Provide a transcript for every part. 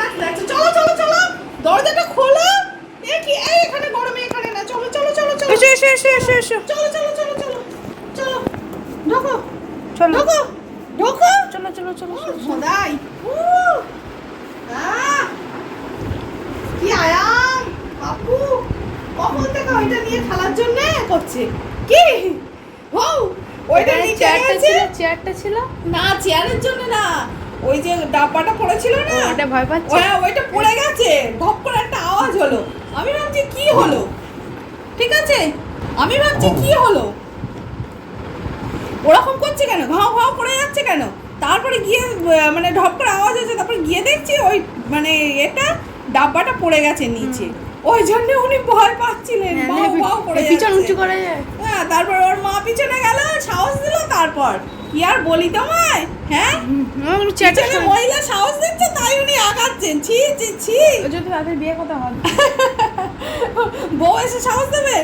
লাগছে লাগছে লাগছে চলো চলো চলো। দরজাটা খোলো। কি এই এখানে গরমে এখানে না। চলো চলো চলো চলো। এসো এসো এসো এসো এসো। চলো চলো চলো চলো। চলো। ঢোকো। চলো। ঢোকো। ঢোকো। চলো চলো চলো ও, সদাই। উ কি আয়াম? বাপু। কখন থেকে ওইটা নিয়ে খেলার জন্য করছে? কি? হো ওইটা নিচে চেয়ারটা ছিল চেয়ারটা ছিল। না চেয়ারের জন্য না। ওই যে ডাব্বাটা পড়েছিল না? ওটা ভয় পাচ্ছে? ওই- ওইটা পড়ে গেছে। ধপ করে একটা আওয়াজ হলো। আমি ভাবছি কি হলো? ঠিক আছে? আমি ভাবছি কি হলো? ওরকম করছে কেন? ঘাও ঘাও করে যাচ্ছে কেন? তারপরে গিয়ে মানে ঢপ করে আওয়াজ হয়েছে। তারপরে গিয়ে দেখছি ওই মানে এটা ডাব্বাটা পড়ে গেছে নিচে। ওই জন্য উনি ভয় পাচ্ছিলেন। হ্যাঁ, ভাও ভাও করে পিছন। উঁচু করে হ্যাঁ তারপর ওর মা পিছনে গেল সাহস দিল তারপর কি আর বলি তোমায়? হ্যাঁ? মহিলা সাহস দিচ্ছে তাই উনি আগাচ্ছেন। ছি ছি ছি। যদি তাদের বিয়ে কথা হবে বউ এসে সাহস দেবে?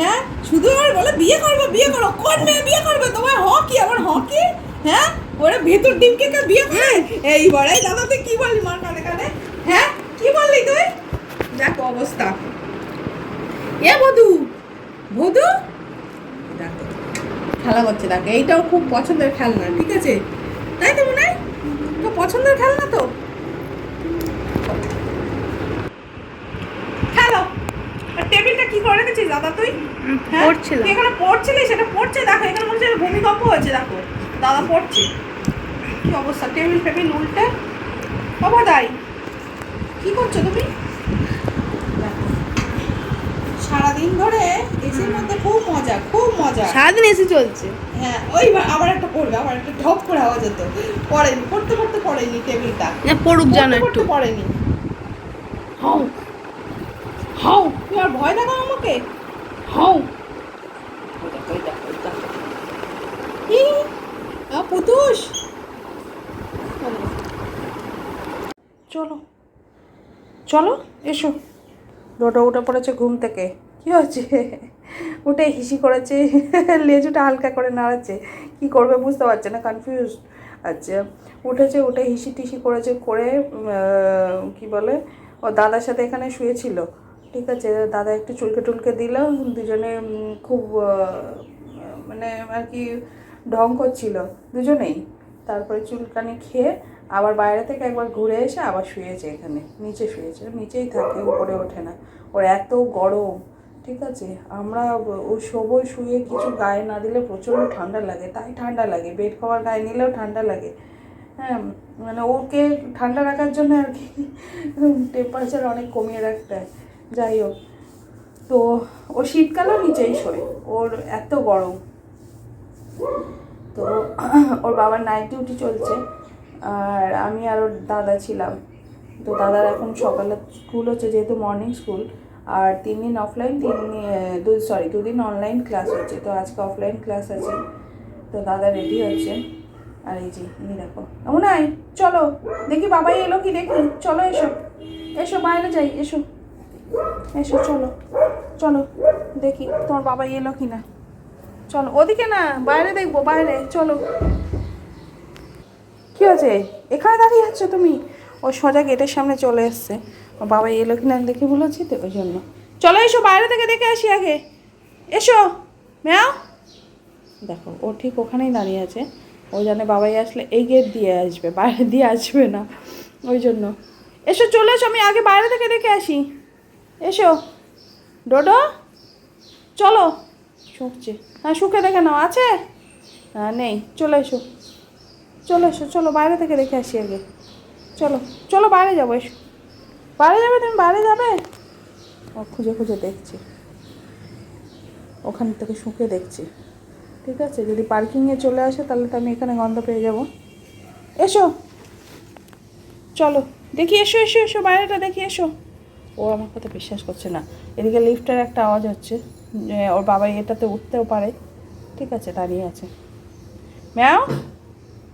হ্যাঁ? শুধু আর বলে বিয়ে করব বিয়ে করো কোন মেয়ে বিয়ে করবে? তোমার হকি আমার হকি? হ্যাঁ? ওরা ভেতর ডিমকে কে বিয়ে করে? এইবারে দাদা তুই কি বললি মার কানে কানে? হ্যাঁ? কি বললি তুই? দেখো অবস্থা। এ বধু বধু? দেখো খেলা করছে। দেখো এইটাও খুব পছন্দের খেলনা ঠিক আছে? তাই তো মনে হয়? তো পছন্দের খেলনা তো? খেলো। আর টেবিলটা কি করে রেখেছিস দাদা তুই? হ্যাঁ? পড়ছিলাম। এখানে পড়ছিলি সেটা পড়ছে? দেখো এখানে মনে হচ্ছে ভূমিকম্প হয়েছে দেখো। দাদা পড়ছে। কি অবস্থা? টেবিল টেবিল উল্টে? বাবা দাই কি করছ তুমি। সারাদিন ধরে এসির মধ্যে খুব মজা খুব মজা। সারাদিন এসে চলছে। হ্যাঁ ওই আবার একটা পড়বে আবার একটা ঢপ করে আওয়াজ হতো। পড়েনি পড়তে পড়তে পড়েনি টেবিলটা। না পড়ুক জানো একটু। পড়েনি। হাউ হাউ তুই আর ভয় দেখাও আমাকে। হাউ। পুতুস চলো চলো এসো। ডোটো উঠে পড়েছে ঘুম থেকে। কি হচ্ছে উঠে হিসি করেছে, লেজুটা হালকা করে নাড়াচ্ছে। কি করবে বুঝতে পারছে না কনফিউজ আচ্ছা উঠেছে, উঠে হিসি টিসি করেছে, করে কি বলে, ও দাদার সাথে এখানে শুয়েছিল। ঠিক আছে, দাদা একটু চুলকে টুলকে দিল, দুজনে খুব মানে আর কি ঢং করছিল। দুজনেই। তারপরে চুলকানি খেয়ে আবার বাইরে থেকে একবার ঘুরে এসে আবার শুয়েছে এখানে, নিচে শুয়েছে, নিচেই থাকে, উপরে ওঠে না। ওর এত গরম, ঠিক আছে? আমরা ও শোবই শুয়ে কিছু গায়ে না দিলে প্রচণ্ড ঠান্ডা লাগে, তাই ঠান্ডা লাগে। বেড কভার গায়ে নিলেও ঠান্ডা লাগে। হ্যাঁ মানে ওকে ঠান্ডা রাখার জন্য আর কি টেম্পারেচার অনেক কমিয়ে রাখতে হয়। যাই হোক, তো ও শীতকালেও নিচেই শোয়, ওর এত গরম। তো ওর বাবার নাইট ডিউটি চলছে। আর আমি আর ওর দাদা ছিলাম। তো দাদার এখন সকালে স্কুল হচ্ছে, যেহেতু মর্নিং স্কুল আর তিন দিন অফলাইন তিন দিন দু সরি দুদিন অনলাইন ক্লাস হচ্ছে। তো আজকে অফলাইন ক্লাস আছে। তো দাদা রেডি হচ্ছে। আর এই যে, এই দেখো। নাই চলো। দেখি বাবাই এলো কি দেখি চলো এসো। এসো, বাইরে যাই, এসো। এসো, চলো। চলো, দেখি তোমার বাবাই এলো কি না চলো, ওদিকে না, বাইরে দেখব, বাইরে। চলো। কি আছে এখানে দাঁড়িয়ে আছো তুমি? ও সোজা গেটের সামনে চলে এসছে। ও বাবা এলো কি না দেখে বলেছি তো ওই জন্য চলো এসো, বাইরে থেকে দেখে আসি আগে। এসো, ম্যাও। দেখো, ও ঠিক ওখানেই দাঁড়িয়ে আছে। ও জানে বাবাই আসলে এই গেট দিয়ে আসবে, বাইরে দিয়ে আসবে না। ওই জন্য এসো, চলে এসো, আমি আগে বাইরে থেকে দেখে আসি। এসো। ডোডো, চলো। শুকছে। হ্যাঁ শুকে দেখে নাও, আছে? হ্যাঁ নেই, চলে এসো। চলো এসো, চলো, বাইরে থেকে দেখে আসি আগে। চলো চলো, বাইরে যাব, এসো। বাইরে যাবে তুমি? বাইরে যাবে? ও, খুঁজে খুঁজে দেখছি। ওখান থেকে শুকে দেখছি। ঠিক আছে, যদি পার্কিংয়ে চলে আসে, তাহলে তো আমি এখানে গন্ধ পেয়ে যাব। এসো। চলো, দেখি, এসো এসো এসো, বাইরেটা দেখি, এসো। ও আমার কথা বিশ্বাস করছে না। এদিকে লিফটের একটা আওয়াজ হচ্ছে ওর বাবা এটাতে উঠতেও পারে। ঠিক আছে, দাঁড়িয়ে আছে। ম্যাও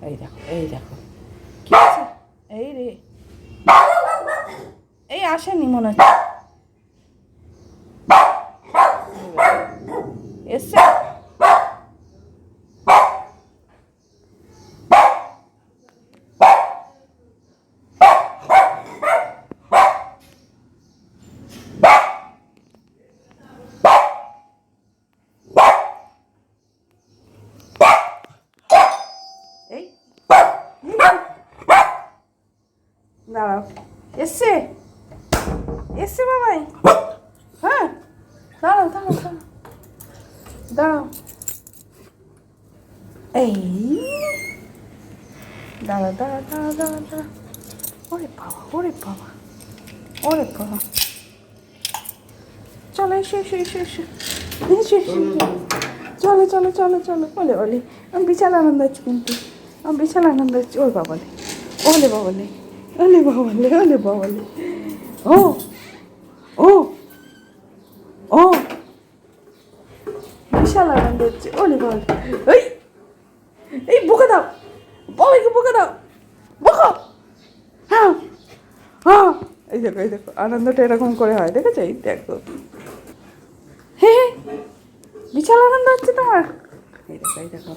এই দেখো এই দেখো। কি এই রে। এই আসেনি মনে হচ্ছে এসছে দাঁড়াও। এসছে? এসছে বাবাই? হ্যাঁ? দাঁড়াও দাঁড়াও দাঁড়াও। দাঁড়াও। এই। দাঁড়া দাঁড়া দাঁড়া দাঁড়া দাঁড়া ওরে বাবা ওরে বাবা। ওরে বাবা। চলো এসো এসো এসো এসো। এসো এসো চলো চলো চলো চলো। বলে বলে আমি বিশাল আনন্দ হচ্ছে কিন্তু। আমি বিশাল আনন্দ হচ্ছে। ওর বাবালে ওলে বাবালে ওলে বাবালে ওলে বাবালে ও ও ও বিশাল আনন্দ হচ্ছে ওলে বাবালে এই এই বুকে দাও বাবাইকে বুকে দাও বুকো হ্যাঁ হ্যাঁ এই দেখো এই দেখো আনন্দটা এরকম করে হয় দেখেছ এই দেখো হে হে বিশাল আনন্দ হচ্ছে তোমার এই দেখো এই দেখো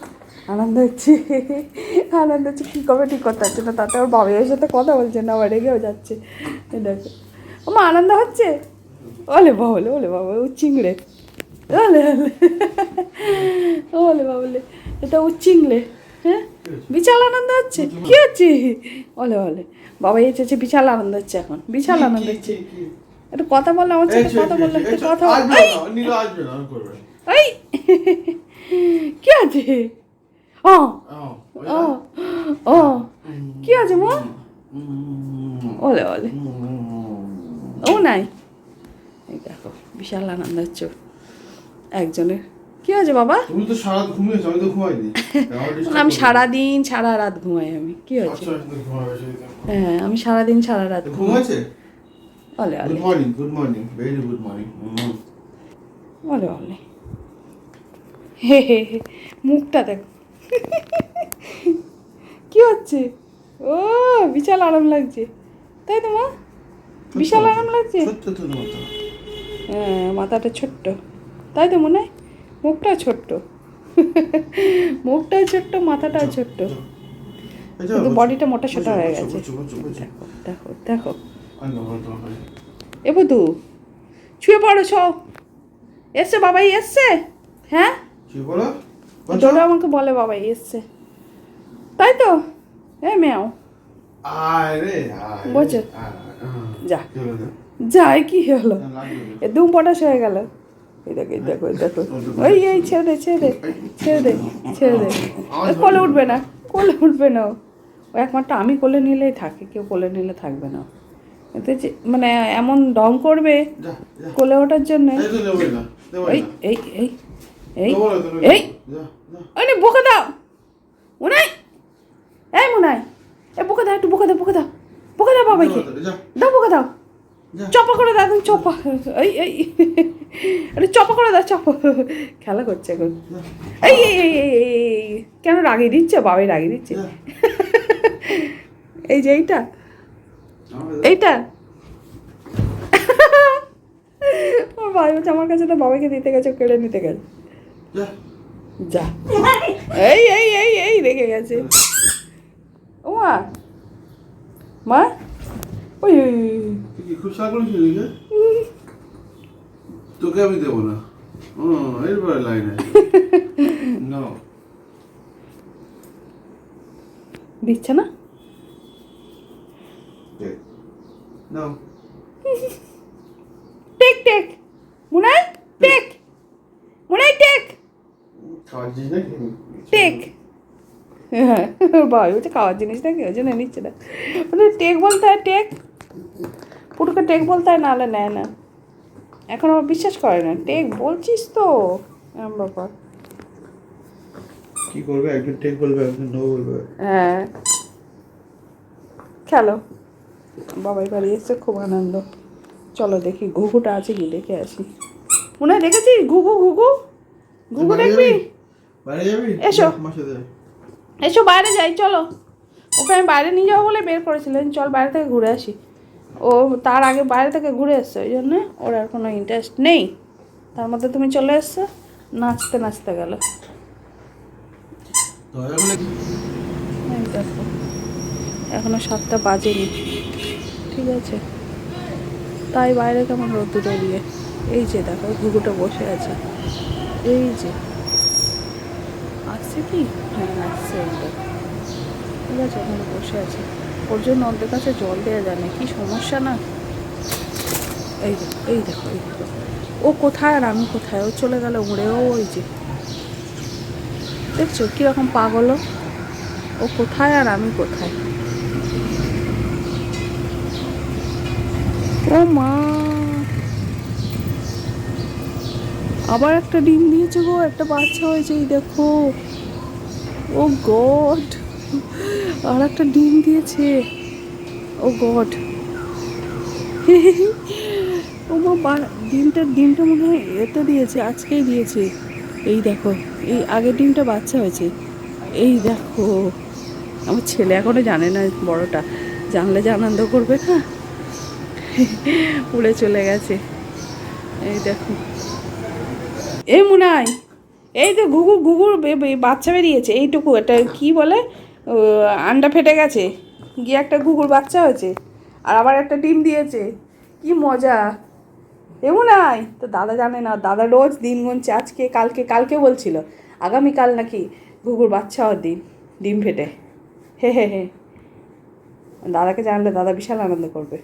আনন্দ হচ্ছে আনন্দ হচ্ছে কী কবে ঠিক করতে হচ্ছে না। তাতে ওর বাবার সাথে কথা বলছে না আবার রেগেও যাচ্ছে। এই দেখো। আমার আনন্দ হচ্ছে? ওলে বাবলে ওলে বাবা ও চিংড়ে। ওলে ওলে। ওলে বাবলে এটা ও চিংড়ে হ্যাঁ? বিশাল আনন্দ হচ্ছে? কি হচ্ছে? ওলে ওলে। বাবা এসেছে বিশাল আনন্দ হচ্ছে এখন। বিশাল আনন্দ হচ্ছে। একটু কথা বললে আমার সাথে কথা বললে একটু কথা বল। কি আছে? ও ও ও কি আছে মা? ওলে ওলে। ও নাই। দেখো বিশাল আনন্দ হচ্ছে। একজনের। কি আছে বাবা? তুমি তো সারা ঘুমিয়েছো আমি তো ঘুমাইনি। আমি সারাদিন সারা রাত ঘুমাই আমি। কি হচ্ছে হ্যাঁ আমি সারাদিন সারা রাত ঘুমাই। ঘুমাচ্ছে ওলে ওলে। Good morning good morning very good morning ওলে ওলে। হে হে হে মুখটা দেখো। কি হচ্ছে? ও বিশাল আরাম লাগছে। তাই তো মা? বিশাল আরাম লাগছে? হ্যাঁ মাথাটা ছোট্ট। তাই তো মনে হয়? মুখটা ছোট্ট। মুখটা ছোট্ট মাথাটা ছোট্ট। কিন্তু বডিটা মোটা সোটা হয়ে গেছে। দেখো দেখো এ তু ছুঁয়ে পড়ো সব এসছে বাবাই এসছে? হ্যাঁ? কি বলো? তোরা আমাকে বলে বাবাই এসছে। তাই তো? এ মেয়াও। আয় রে বোঝো? আয়, আয়। যা? যাই কি হলো? না। এ দুম পটাশ হয়ে গেল। এই দেখো এই দেখো এই দেখো। ওই এই ছেড়ে দে ছেড়ে দে ছেড়ে দে ছেড়ে দে। কোলে উঠবে না কোলে উঠবে না ও। একমাত্র আমি কোলে নিলেই থাকে কেউ কোলে নিলে থাকবে না এতে মানে এমন ডং করবে। কোলে ওঠার জন্য। এই এই এই। এই এই নেব না, তুমি এই। যা, যা। ওই নে বোকা দাও। মুনাই এই মুনাই। এ বোকা দাও একটু বোকা দাও বোকা দাও। বোকা দাও যা, দাও বোকা দাও। চপা করে দাও তুমি চপা। এই এই। আরে চপা করে দাও চপা। খেলা করছে এখন। এই এই এই এই, কেন রাগিয়ে দিচ্ছে? বাবাই রাগিয়ে দিচ্ছে। এই যে এইটা। এইটা। ওর ভাই বলছে আমার কাছে তো বাবাকে দিতে গেছে কেড়ে নিতে গেছে। যা। এই এই এই এই রেগে গেছে। ও মা। ওই ওই? তোকে আমি দেবো না। ও এরপরে লাইনে না দিচ্ছে না? Take take. মুনাই টেক মুনাই টেক খাওয়ার জিনিস নাকি টেক। হ্যাঁ ভাই বলছে খাওয়ার জিনিস নাকি ওই জন্য নিচ্ছে না। মানে টেক বলতে হয় টেক। পুটুকে টেক বলতে হয় নাহলে নেয় না। এখন আমার বিশ্বাস করে না টেক বলছিস তো। এরম ব্যাপার কি করবে? একজন টেক বলবে একজন নো বলবে। হ্যাঁ। খেলো। বাবাই বাড়ি এসছে খুব আনন্দ। চলো দেখি ঘুঘুটা আছে কি দেখে আসি। মনে হয় দেখেছিস? ঘুঘু ঘুঘু। ঘুঘু দেখবি? বাইরে যাবি? এসো। এসো বাইরে যাই চলো। ওকে আমি বাইরে নিয়ে যাব বলে বের করেছিলেন চল বাইরে থেকে ঘুরে আসি। ও তার আগে বাইরে থেকে ঘুরে এসছে ওই জন্য ওর আর কোনো ইন্টারেস্ট নেই। তার মধ্যে তুমি চলে এসছো নাচতে নাচতে গেল। এখনও সাতটা বাজেনি। ঠিক আছে। তাই বাইরে কেমন রোদ্দুরে দিয়ে এই যে দেখো ঘুঘুটা বসে আছে। এই যে। আসছে কি হ্যাঁ আসছে ঠিক আছে, ওখানে বসে আছে। ওর জন্য ওদের কাছে জল দেওয়া যায় না, কি সমস্যা না? এই দেখো এই দেখো এই দেখো। ও কোথায় আর আমি কোথায়? ও চলে গেল উড়ে, ও ওই যে। দেখছ কীরকম পাগল? ও কোথায় আর আমি কোথায়? ও মা! আবার একটা ডিম দিয়েছে গো, একটা বাচ্চা হয়েছে, এই দেখো। ও গড আর একটা ডিম দিয়েছে। ও গড ও মা ডিমটা ডিমটা মনে হয় এতে দিয়েছে, আজকেই দিয়েছে। এই দেখো, এই আগের ডিমটা বাচ্চা হয়েছে। এই দেখো, আমার ছেলে এখনও জানে না বড়টা। জানলে যে আনন্দ করবে না? উড়ে চলে গেছে। এই দেখো। এই মুনাই এই তো ঘুঘু ঘুঘুর বাচ্চা বেরিয়েছে, এইটুকু এটা কি বলে আন্ডা ফেটে গেছে, গিয়ে একটা ঘুঘুর বাচ্চা হয়েছে, আর আবার একটা ডিম দিয়েছে, কি মজা, এমন নাই তো দাদা জানে না, দাদা রোজ দিন গুনছে আজকে, কালকে কালকে বলছিল, আগামীকাল নাকি ঘুঘুর বাচ্চা হওয়ার দিন, ডিম ফেটে, হে হে হে, দাদাকে জানলে দাদা বিশাল আনন্দ করবে।